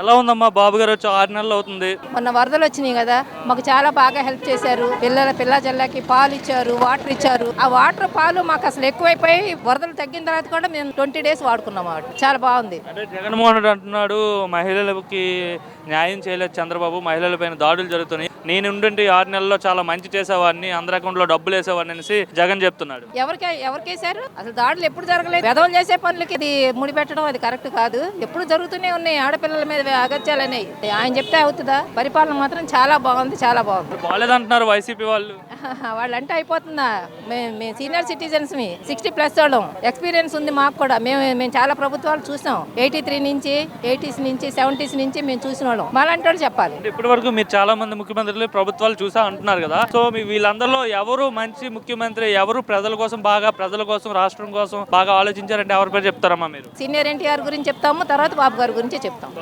ఎలా ఉందమ్మా? బాబు గారు వచ్చి ఆరు నెలలు అవుతుంది. మొన్న వరదలు వచ్చినాయి కదా మాకు చాలా బాగా హెల్ప్ చేశారు. పిల్లల పిల్ల జల్లకి పాలు ఇచ్చారు వాటర్ ఇచ్చారు. ఆ వాటర్ పాలు మాకు అసలు ఎక్కువైపోయి వరదలు తగ్గిన తర్వాత కూడా మేము ట్వంటీ డేస్ వాడుకున్నాం వాటి చాలా బాగుంది. అంటే జగన్మోహన్ రెడ్డి అంటున్నాడు మహిళలకి న్యాయం చేయలేదు చంద్రబాబు మహిళలపైన దాడులు జరుగుతున్నాయి. నేను ఉండండి ఆరు నెలల్లో చాలా మంచి చేసేవాడిని అందరి అకౌంట్లో డబ్బులు వేసేవాడిని అనేసి జగన్ చెప్తున్నాడు. ఎవరికి ఎవరికేసారు అసలు దాడులు ఎప్పుడు జరగలేదు. పెదవులు చేసే పనులకి ఇది ముడిపెట్టడం అది కరెక్ట్ కాదు. ఎప్పుడు జరుగుతూనే ఉన్నాయి. ఆడపిల్లల మీద అగత్యాలనేవి ఆయన చెప్తే అవుతుందా? పరిపాలన మాత్రం చాలా బాగుంది చాలా బాగుంది. బాగాలేదంటున్నారు వైసీపీ వాళ్ళు? వాళ్ళంటే అయిపోతుందా? మేము సీనియర్ సిటిజన్స్ మీ సిక్స్టీ ప్లస్ వాళ్ళం. ఎక్స్పీరియన్స్ ఉంది మాకు కూడా. మేము మేము చాలా ప్రభుత్వాలు చూసాం ఎయిటీ త్రీ నుంచి ఎయిటీస్ నుంచి సెవెంటీస్ నుంచి మేము చూసిన వాళ్ళం. మాలాంటి వాళ్ళు చెప్పాలి. ఇప్పటి వరకు మీరు చాలా మంది ముఖ్యమంత్రులు ప్రభుత్వాలు చూసా అంటున్నారు కదా. సో మీ వీళ్ళందరిలో ఎవరు మంచి ముఖ్యమంత్రి ఎవరు ప్రజల కోసం బాగా ప్రజల కోసం రాష్ట్రం కోసం బాగా ఆలోచించారంటే ఎవరి పేరు చెప్తారమ్మా మీరు? సీనియర్ ఎన్టీఆర్ గురించి చెప్తాము తర్వాత బాబు గారి గురించి చెప్తాం.